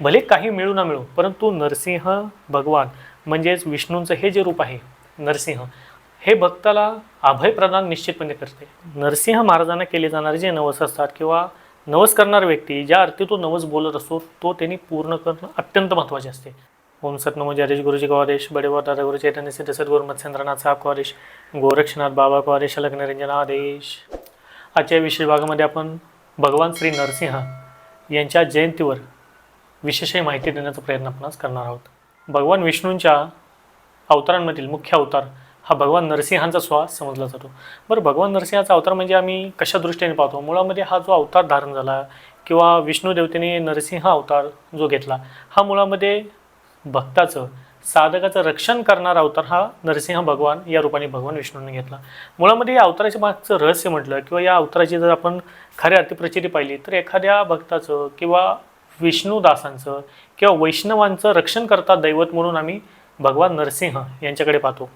भले काही मिळू ना मिळू परंतु नरसिंह भगवान म्हणजेच विष्णूंचं हे जे रूप आहे नरसिंह हे भक्ताला अभय प्रदान निश्चितपणे करते. नरसिंह महाराजांना केले जाणारे जे नवस असतात किंवा नवस करणारा व्यक्ती ज्या अर्थी तो नवस बोलत असतो तो त्यांनी पूर्ण करणं अत्यंत महत्त्वाचे असते. ओम सतनमो जरेश गुरुजी गवादेश बडेवा दादा गुरु चैतन्य सिद्ध सद्गुरु मत्स्येंद्रनाथ साहेब गोरक्षनाथ बाबा कवादेश अलग निरंजन आदेश आजच्या विशेष भागामध्ये आपण भगवान श्री नरसिंह यांच्या जयंतीवर विशेषही माहिती देण्याचा प्रयत्न आपण आज करणार आहोत. भगवान विष्णूंच्या अवतारांमधील मुख्य अवतार हा भगवान नरसिंहांचा श्वास समजला जातो. बरं भगवान नरसिंहाचा अवतार म्हणजे आम्ही कशा दृष्टीने पाहतो? मुळामध्ये हा जो अवतार धारण झाला किंवा विष्णू देवतेने नरसिंह अवतार जो घेतला हा मुळामध्ये भक्ताचं साधकाचं रक्षण करणारा अवतार हा नरसिंह भगवान या रूपाने भगवान विष्णूंनी घेतला. मुळामध्ये या अवताराच्या मागचं रहस्य म्हटलं किंवा या अवताराची जर आपण खऱ्या अर्थी प्रचिती पाहिली तर एखाद्या भक्ताचं किंवा विष्णुदासांचं किंवा वैष्णवांचं रक्षण करता दैवत म्हणून आम्ही भगवान नरसिंह यांच्याकडे पाहतो.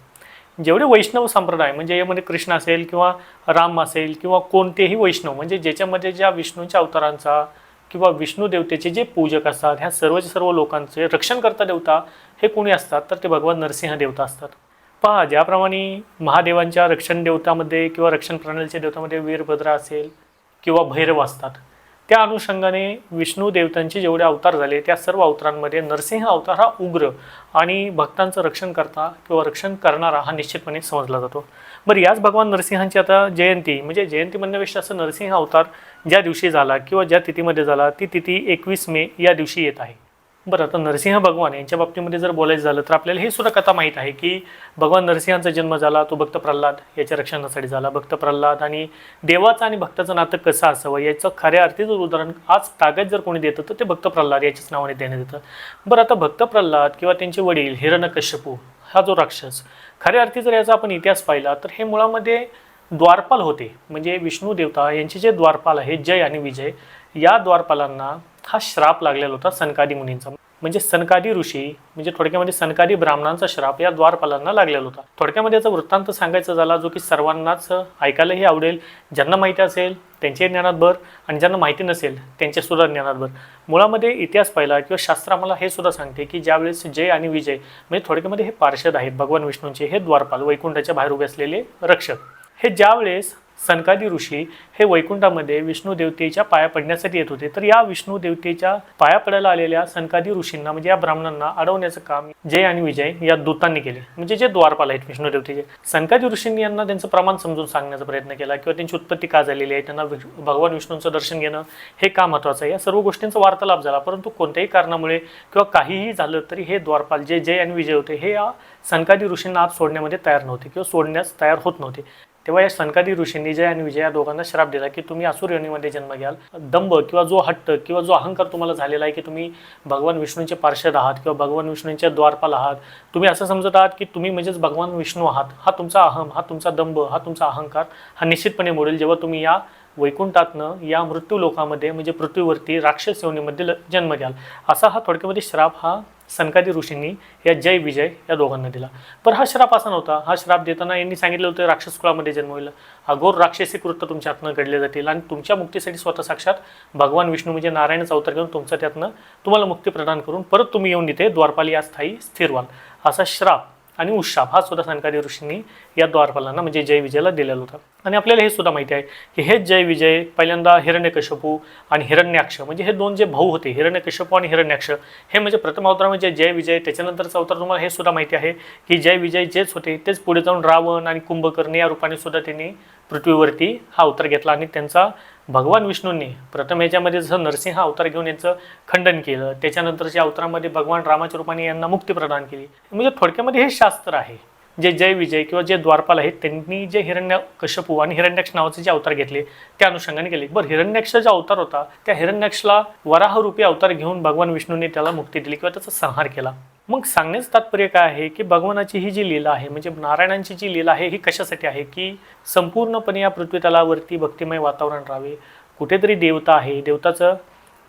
जेवढे वैष्णव संप्रदाय म्हणजे यामध्ये कृष्ण असेल किंवा राम असेल किंवा कोणतेही वैष्णव म्हणजे ज्याच्यामध्ये ज्या विष्णूच्या अवतारांचा किंवा विष्णू देवतेचे जे पूजक असतात ह्या सर्वच सर्व लोकांचे रक्षण करता देवता हे कोणी असतात तर ते भगवान नरसिंह देवता असतात. पहा ज्याप्रमाणे महादेवांच्या रक्षण देवतामध्ये किंवा रक्षण प्रणालीच्या देवतामध्ये वीरभद्रा असेल किंवा भैरव असतात त्या अनुषंगाने विष्णू देवतांचे जेवढे अवतार झाले त्या सर्व अवतारांमध्ये नरसिंह अवतार हा उग्र आणि भक्तांचं रक्षण करता किंवा रक्षण करणारा हा निश्चितपणे समजला जातो. बरं याच भगवान नरसिंहांची आता जयंती म्हणजे जयंती म्हणण्यापेक्षा असं नरसिंह अवतार ज्या दिवशी झाला किंवा ज्या तिथीमध्ये झाला ती तिथी एकवीस मे या दिवशी येत आहे. बरं आता नरसिंह भगवान यांच्या बाबतीमध्ये जर बोलायचं झालं तर आपल्याला हे सुद्धा कथा माहीत आहे की भगवान नरसिंहांचा जन्म झाला तो भक्त प्रल्हाद याच्या रक्षणासाठी झाला. भक्त प्रल्हाद आणि देवाचं आणि भक्ताचं नातं कसं असावं याचं खऱ्या अर्थी जर उदाहरण आज तागत जर कोणी देतं तर ते भक्त प्रल्हाद याच्याच नावाने देण्यात येतं. बरं आता भक्त प्रल्हाद किंवा त्यांचे वडील हिरणकश्यपू हा जो राक्षस खऱ्या अर्थी जर याचा आपण इतिहास पाहिला तर हे मुळामध्ये द्वारपाल होते. म्हणजे विष्णू देवता यांचे जे द्वारपाल आहे जय आणि विजय या द्वारपालांना हा श्राप लागलेला होता सनकादी मुनींचा. म्हणजे सनकादी ऋषी म्हणजे थोडक्यामध्ये सनकादी ब्राह्मणांचा श्राप या द्वारपालांना लागलेला होता. थोडक्यामध्ये याचा वृत्तांत सांगायचा झाला जो की सर्वांनाच ऐकायलाही आवडेल. ज्यांना माहिती असेल त्यांच्याही ज्ञानात भर आणि ज्यांना माहिती नसेल त्यांच्या सुद्धा ज्ञानात भर. मुळामध्ये इतिहास पाहिला किंवा शास्त्र आम्हाला हे सुद्धा सांगते की ज्यावेळेस जय आणि विजय म्हणजे थोडक्यामध्ये हे पार्षद आहेत भगवान विष्णूंचे हे द्वारपाल वैकुंठाच्या बाहेर उभे असलेले रक्षक. हे ज्यावेळेस सनकादी ऋषी हे वैकुंठामध्ये विष्णू देवतेच्या पाया पडण्यासाठी येत होते. तर या विष्णू देवतेच्या पाया पडायला आलेल्या सनकादी ऋषींना म्हणजे या ब्राह्मणांना अडवण्याचं काम जय आणि विजय या दूतांनी केले. म्हणजे जे द्वारपाल आहेत विष्णू देवतेचे. सनकादी ऋषींनी यांना त्यांचं प्रमाण समजून सांगण्याचा प्रयत्न केला किंवा त्यांची उत्पत्ती का झालेली आहे त्यांना भगवान विष्णूंचं दर्शन घेणं हे का महत्त्वाचं आहे? या सर्व गोष्टींचा वार्तालाप झाला. परंतु कोणत्याही कारणामुळे किंवा काहीही झालं तरी हे द्वारपाल जे जय आणि विजय होते हे या सनकादी ऋषींना आत सोडण्यामध्ये तयार नव्हते किंवा सोडण्यास तयार होत नव्हते. तेव्हा या सनकादी ऋषींनी जय आणि विजय या दोघांना श्राप दिला की तुम्ही असुर योनीमध्ये जन्म घ्याल. दंभ किंवा जो हट्ट किंवा जो अहंकार तुम्हाला झालेला आहे की तुम्ही भगवान विष्णूंचे पार्षद आहात किंवा भगवान विष्णूंच्या द्वारपाल आहात तुम्ही असं समजत आहात की तुम्ही म्हणजेच भगवान विष्णू आहात. हा तुमचा अहम हा तुमचा दंभ हा तुमचा अहंकार हा निश्चितपणे मोडेल. जेव्हा तुम्ही या वैकुंठातनं या मृत्यू लोकामध्ये म्हणजे पृथ्वीवरती राक्षस योनीमध्ये ल- जन्म घ्याल. असा हा थोडक्यामध्ये श्राप हा सनकादी ऋषींनी या जय विजय या दोघांना दिला. पण हा श्राप असा नव्हता. हा श्राप देताना यांनी सांगितलं होतं राक्षस कुळामध्ये जन्म होईल. अघोर राक्षसी कृत्य तुमच्या हातनं घडले जातील आणि तुमच्या मुक्तीसाठी स्वतः साक्षात भगवान विष्णू म्हणजे नारायणचा अवतार घेऊन तुमचा त्यातनं तुम्हाला मुक्ती प्रदान करून परत तुम्ही येऊन इथे द्वारपाली या स्थायी स्थिर व्हाल. असा श्राप आणि उशाप हा सुद्धा सनकादी ऋषींनी या द्वारपालांना म्हणजे जय विजयला दिलेला होता. आणि आपल्याला हे सुद्धा माहिती आहे की हे जय विजय पहिल्यांदा हिरण्यकश्यपू आणि हिरण्याक्ष म्हणजे हे दोन जे भाऊ होते हिरण्यकश्यपू आणि हिरण्याक्ष हे म्हणजे प्रथम अवतार म्हणजे जय विजय त्याच्यानंतरचा अवतार तुम्हाला हे सुद्धा माहिती आहे की जय विजय जेच होते तेच पुढे जाऊन रावण आणि कुंभकर्ण या रूपाने सुद्धा त्यांनी पृथ्वीवरती हा अवतार घेतला आणि त्यांचा भगवान विष्णूंनी प्रथम याच्यामध्ये जसं नरसिंह अवतार घेऊन यांचं खंडन केलं त्याच्यानंतरच्या अवतारामध्ये भगवान रामाच्या रूपाने यांना मुक्ती प्रदान केली. म्हणजे थोडक्यामध्ये हे शास्त्र आहे. जे जय विजय किंवा जे द्वारपाल आहेत त्यांनी जे हिरण्य कश्यपू आणि हिरण्याक्ष नावाचे जे अवतार घेतले त्या अनुषंगाने केले. बरं हिरण्याक्ष अवतार होता त्या हिरण्याक्षला वराहरूपी अवतार घेऊन भगवान विष्णूने त्याला मुक्ती दिली किंवा त्याचा संहार केला. मग सांगण्याचं तात्पर्य काय आहे की भगवानाची ही जी लीला आहे म्हणजे नारायणांची जी लीला आहे ही कशासाठी आहे की संपूर्णपणे या पृथ्वीतलावरती भक्तिमय वातावरण राहावे. कुठेतरी देवता आहे देवताचं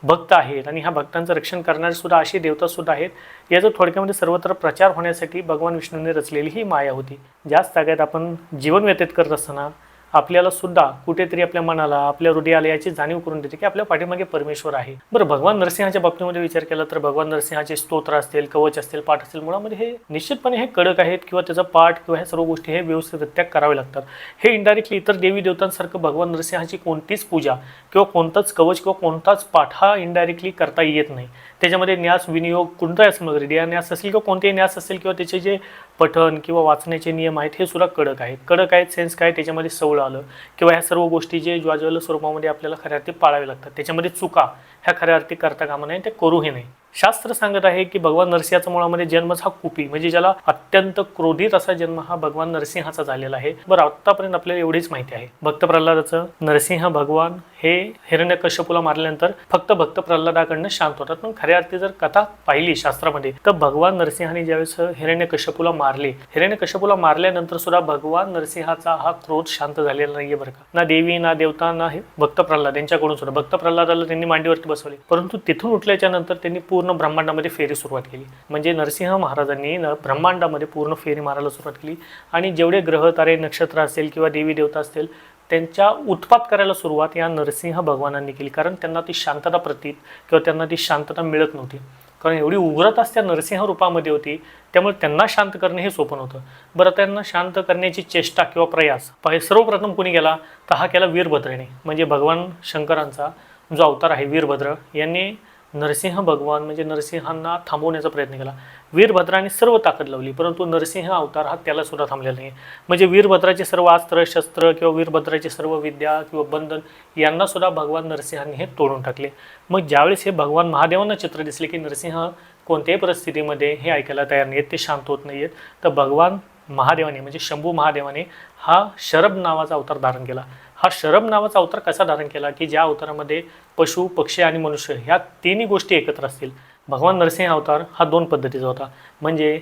भक्त आहेत आणि ह्या भक्तांचं रक्षण करणारे सुद्धा अशी देवतासुद्धा आहेत. याचा थोडक्यामध्ये सर्वत्र प्रचार होण्यासाठी भगवान विष्णूने रचलेली ही माया होती. ज्याच जागेत आपण जीवन व्यतीत करत असताना आपल्याला सुद्धा कुठेतरी आपल्या मनाला आपल्या हृदयाला याची जाणीव करून देते की आपल्या पाठीमागे परमेश्वर आहे. बरं भगवान नरसिंहाच्या बाबतीमध्ये विचार केला तर भगवान नरसिंहाचे स्तोत्र असतील कवच असतील पाठ असतील मुळामध्ये हे निश्चितपणे हे कडक आहेत किंवा त्याचा पाठ किंवा ह्या सर्व गोष्टी हे व्यवस्थितरित्या करावे लागतात. हे इनडायरेक्टली इतर देवी देवतांसारखं भगवान नरसिंहाची कोणतीच पूजा किंवा कोणताच कवच किंवा कोणताच पाठ हा इनडायरेक्टली करता येत नाही. त्याच्यामध्ये न्यास विनियोग कोणताही सामग्री या न्यास असेल किंवा कोणतेही न्यास असेल किंवा त्याचे जे पठण किंवा वाचण्याचे नियम आहेत हे सुद्धा कडक आहेत. कडक आहेत सेन्स काय? त्याच्यामध्ये सवळ आलं किंवा ह्या सर्व गोष्टी जे ज्वाज्वल स्वरूपामध्ये आपल्याला खऱ्या अर्थी पाळावे लागतात. त्याच्यामध्ये चुका ह्या खऱ्या अर्थी करता कामा नाही ते करूही नाही शास्त्र सांगत आहे की भगवान नरसिंहाचा मुळामध्ये जन्मच हा कुपी म्हणजे ज्याला अत्यंत क्रोधित असा जन्म हा भगवान नरसिंहाचा झालेला आहे. बरं आत्तापर्यंत आपल्याला एवढीच माहिती आहे. भक्त प्रल्हादाचं नरसिंह भगवान हे हिरण्यकश्यपूला मारल्यानंतर फक्त भक्त प्रल्हादाकडनं शांत होतात. पण खऱ्या अर्थी जर कथा पाहिली शास्त्रामध्ये तर भगवान नरसिंहाने ज्यावेळेस हिरण्यकश्यपूला मारले हिरण्यकश्यपूला मारल्यानंतर सुद्धा भगवान नरसिंहाचा हा क्रोध शांत झालेला नाहीये बरं का? ना देवी ना देवता ना हे भक्त प्रल्हाद यांच्याकडून सुद्धा. भक्त प्रल्हादाला त्यांनी मांडीवरती बसवले. परंतु तिथून उठल्याच्या नंतर त्यांनी पूर्ण पूर्ण ब्रह्मांडामध्ये फेरी सुरुवात केली. म्हणजे नरसिंह महाराजांनी न ब्रह्मांडामध्ये पूर्ण फेरी मारायला सुरुवात केली. आणि जेवढे ग्रह तारे नक्षत्र असेल किंवा देवी देवता असतील त्यांच्या उत्पात करायला सुरुवात या नरसिंह भगवानांनी केली. कारण त्यांना ती शांतता प्रतीत किंवा त्यांना ती शांतता मिळत नव्हती. कारण एवढी उग्रता त्या नरसिंह रूपामध्ये होती त्यामुळे त्यांना शांत करणे हे सोपं नव्हतं. बरं त्यांना शांत करण्याची चेष्टा किंवा प्रयास सर्वप्रथम कोणी केला? तर हा केला वीरभद्रेने. म्हणजे भगवान शंकरांचा जो अवतार आहे वीरभद्र यांनी नरसिंह भगवान म्हणजे नरसिंहांना थांबवण्याचा प्रयत्न केला. वीरभद्राने सर्व ताकद लावली परंतु नरसिंह अवतार हा त्याला सुद्धा थांबलेला नाही म्हणजे वीरभद्राचे सर्व अस्त्र शस्त्र किंवा वीरभद्राचे सर्व विद्या किंवा बंधन यांना सुद्धा भगवान नरसिंहांनी हे तोडून टाकले. मग ज्यावेळेस हे भगवान महादेवांना चित्र दिसले की नरसिंह कोणत्याही परिस्थितीमध्ये हे ऐकायला तयार नाही आहेत ते शांत होत नाही आहेत तर भगवान महादेवाने म्हणजे शंभू महादेवाने हा शरब नावाचा अवतार धारण केला. हा शरब नावाचा अवतार कसा धारण केला की ज्या अवतारामध्ये पशु पक्षी आणि मनुष्य ह्या तिन्ही गोष्टी एकत्र असतील? भगवान नरसिंह अवतार हा दोन पद्धतीचा होता. म्हणजे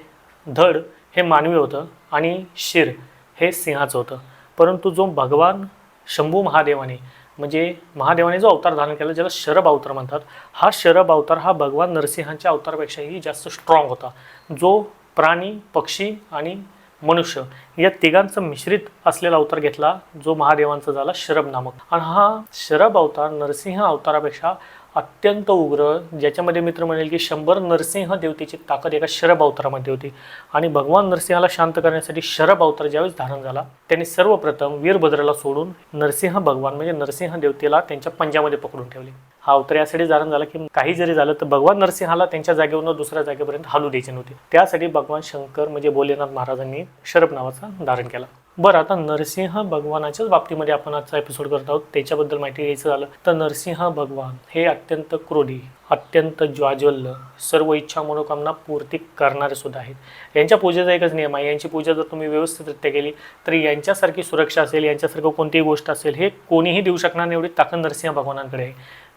धड हे मानवी होतं आणि शिर हे सिंहाचं होतं. परंतु जो भगवान शंभू महादेवाने म्हणजे महादेवाने जो अवतार धारण केला ज्याला शरभ अवतार म्हणतात हा शरभ अवतार हा भगवान नरसिंहांच्या अवतारापेक्षाही जास्त स्ट्रॉंग होता. जो प्राणी पक्षी आणि मनुष्य या तिघांचं मिश्रित असलेला अवतार घेतला जो महादेवांचा झाला शरभ नामक. आणि हा शरभ अवतार नरसिंह अवतारापेक्षा अत्यंत उग्र ज्याच्यामध्ये मित्र म्हणेल की शंभर नरसिंह देवतेची ताकद एका शरभ अवतारामध्ये होती. आणि भगवान नरसिंहाला शांत करण्यासाठी शरभ अवतार ज्यावेळेस धारण झाला त्यांनी सर्वप्रथम वीरभद्राला सोडून नरसिंह भगवान म्हणजे नरसिंह देवतेला त्यांच्या पंजामध्ये पकडून ठेवले. हा अवतार यासाठी धारण झाला की काही जरी झालं तर भगवान नरसिंहाला त्यांच्या जागेवरून दुसऱ्या जागेपर्यंत हलू द्यायचे नव्हते. त्यासाठी भगवान शंकर म्हणजे भोलेनाथ महाराजांनी शरभ नावाचा धारण केला. बरं आता नरसिंह भगवानाच्याच बाबतीमध्ये आपण आजचा एपिसोड करत आहोत. त्याच्याबद्दल माहिती घ्यायचं झालं तर नरसिंह भगवान हे अत्यंत क्रोधी अत्यंत ज्वाज्वल्य सर्व इच्छा मनोकामना पूर्ती करणारे सुद्धा आहेत. यांच्या पूजेचा एकच नियम आहे. यांची पूजा जर तुम्ही व्यवस्थितरित्या केली तर यांच्यासारखी सुरक्षा असेल यांच्यासारखं कोणतीही गोष्ट असेल हे कोणीही देऊ शकणार नाही एवढी ताकद नरसिंह भगवानांकडे आहे.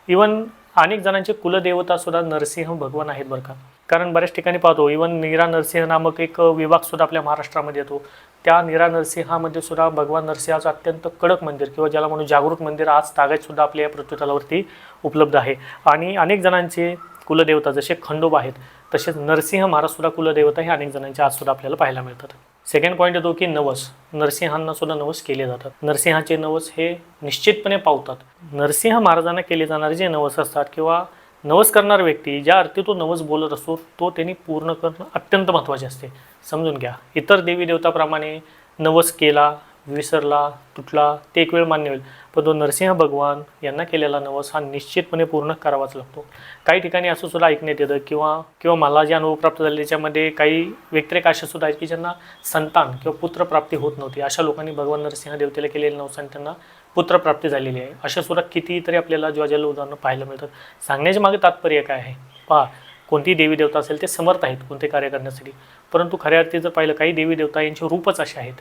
इवन अनेक जणांचे कुलदेवता सुद्धा नरसिंह भगवान आहेत बरं का. कारण बऱ्याच ठिकाणी पाहतो इवन निरा नरसिंह नामक एक विभाग सुद्धा आपल्या महाराष्ट्रामध्ये येतो. त्या निरा नरसिंहामध्ये सुद्धा भगवान नरसिंहाचं अत्यंत कडक मंदिर किंवा ज्याला म्हणून जागृत मंदिर आज तागायत सुद्धा आपल्या या पृथ्वीतलावरती उपलब्ध आहे. आणि अनेक जणांचे कुलदेवता जसे खंडोबा आहेत तसेच नरसिंह महाराज सुद्धा कुलदेवता हे अनेक जणांचे आज सुद्धा आपल्याला पाहायला मिळतात. सेकंड पॉईंट येतो की नवस. नरसिंहांना सुद्धा नवस केले जातात. नरसिंहाचे नवस हे निश्चितपणे पावतात. नरसिंह महाराजांना केले जाणारे जे नवस असतात किंवा नवस करणारा व्यक्ती ज्या अर्थी तो नवस बोलत असतो तो त्यांनी पूर्ण करणं अत्यंत महत्त्वाचे असते. समजून घ्या. इतर देवी देवताप्रमाणे नवस केला विसरला तुटला ते एक वेळ मान्य होईल. पण तो नरसिंह भगवान यांना केलेला नवस हा निश्चितपणे पूर्ण करावाच लागतो. काही ठिकाणी असं सुद्धा ऐकण्यात येतं किंवा किंवा मला जे अनुभव प्राप्त झाले त्याच्यामध्ये काही व्यतिरेक असे सुद्धा आहेत की ज्यांना संतान किंवा पुत्रप्राप्ती होत नव्हती. अशा लोकांनी भगवान नरसिंह देवतेला केलेले नवसान त्यांना पुत्रप्राप्ती झालेली आहे. अशा सुद्धा कितीतरी आपल्याला ज्वाजाला उदाहरणं पाहायला मिळतात. सांगण्याच्या मागे तात्पर्य काय आहे? पहा कोणती देवी देवता असेल ते समर्थ आहेत कोणते कार्य करण्यासाठी. परंतु खऱ्या अर्थी जर पाहिलं काही देवी देवता यांचे रूपच असे आहेत.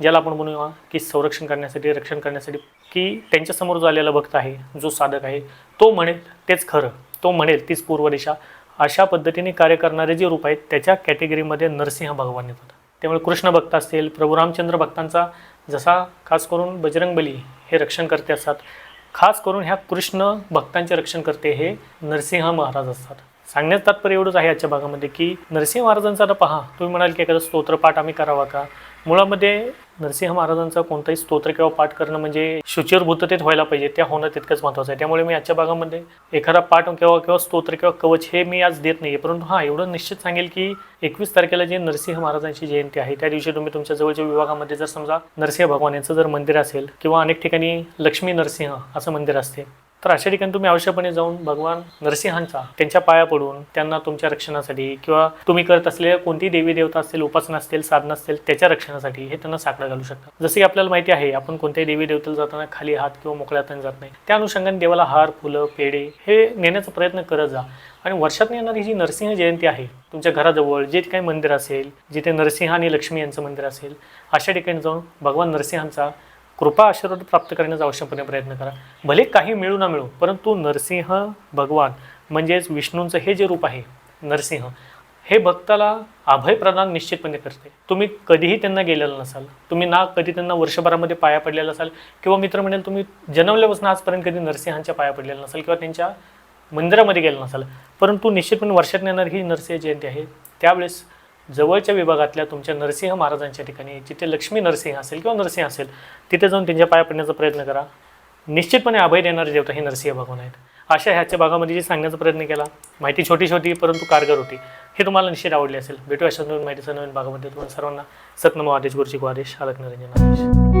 ज्याला आपण म्हणूया की संरक्षण करण्यासाठी रक्षण करण्यासाठी की त्यांच्यासमोर जो आलेला भक्त आहे जो साधक आहे तो म्हणेल तेच खरं. तो म्हणेल तीच पूर्व दिशा. अशा पद्धतीने कार्य करणारे जे रूप आहेत त्याच्या कॅटेगरीमध्ये नरसिंह भगवान येतात. त्यामुळे कृष्ण भक्त असतील प्रभू रामचंद्र भक्तांचा जसा खास करून बजरंगबली हे रक्षण करते असतात खास करून ह्या कृष्ण भक्तांचे रक्षण करते हे नरसिंह महाराज असतात. सांगण्याचं तात्पर्य एवढंच आहे आजच्या भागामध्ये की नरसिंह महाराजांचा आता पहा तुम्ही म्हणाल की एखादा स्तोत्रपाठ आम्ही करावा का? मुळामध्ये नरसिंह महाराजांचा कोणताही स्तोत्र किंवा पाठ करणं म्हणजे शुचिरभूततेत व्हायला पाहिजे त्या होणं तितकंच महत्त्वाचं आहे. त्यामुळे मी आजच्या भागामध्ये एखादा पाठ किंवा किंवा स्तोत्र किंवा कवच हे मी आज देत नाही परंतु हां एवढं निश्चित सांगेल की एकवीस तारखेला जे नरसिंह महाराजांची जयंती आहे त्या दिवशी तुम्ही तुमच्या जवळच्या विभागामध्ये जर समजा नरसिंह भगवान यांचं जर मंदिर असेल किंवा अनेक ठिकाणी लक्ष्मी नरसिंह असं मंदिर असते तर अशा ठिकाणी तुम्ही आवश्यकपणे जाऊन भगवान नरसिंहांचा त्यांच्या पाया पडून त्यांना तुमच्या रक्षणासाठी किंवा तुम्ही करत असलेल्या कोणती देवी देवता असतील उपासना असतील साधना असतील त्याच्या रक्षणासाठी हे त्यांना साकडं घालू शकतात जसे की आपल्याला माहिती आहे आपण कोणत्याही देवी देवतेला जाताना खाली हात किंवा मोकळ्या हाताने जात नाही. त्या अनुषंगाने देवाला हार फुलं पेढे हे नेण्याचा प्रयत्न करत जा. आणि वर्षात येणारी जी नरसिंह जयंती आहे तुमच्या घराजवळ जे काही मंदिर असेल जिथे नरसिंह आणि लक्ष्मी यांचं मंदिर असेल अशा ठिकाणी जाऊन भगवान नरसिंहांचा कृपा आशीर्वाद प्राप्त करण्याचा आवश्यकपणे प्रयत्न करा. भले काही मिळू ना मिळू परंतु नरसिंह भगवान म्हणजेच विष्णूंचं हे जे रूप आहे नरसिंह हे भक्ताला अभय प्रदान निश्चितपणे करते. तुम्ही कधीही त्यांना गेलेलं नसाल तुम्ही ना कधी त्यांना वर्षभरामध्ये पाया पडलेला असाल किंवा मित्र म्हणेल तुम्ही जन्मल्यापासून आजपर्यंत कधी नरसिंहांच्या पाया पडलेला नसाल किंवा त्यांच्या मंदिरामध्ये गेलं नसाल परंतु निश्चितपणे वर्षात येणार ही नरसिंह जयंती आहे त्यावेळेस जवळच्या विभागातल्या तुमच्या नरसिंह महाराजांच्या ठिकाणी जिथे लक्ष्मी नरसिंह असेल किंवा नरसिंह असेल तिथे जाऊन त्यांच्या पाया पडण्याचा प्रयत्न करा. निश्चितपणे अभय देणारे देवता हे नरसिंह भगवान आहेत. अशा ह्याच्या भागामध्ये जे सांगण्याचा प्रयत्न केला माहिती छोटी छोटी परंतु कारगर होती. हे तुम्हाला निश्चित आवडली असेल. भेटू अशा नवीन माहितीचा नवीन भागामध्ये. तुम्हाला सर्वांना सतनम आदेश गुरुजी आदेश अलग निरंजन आदेश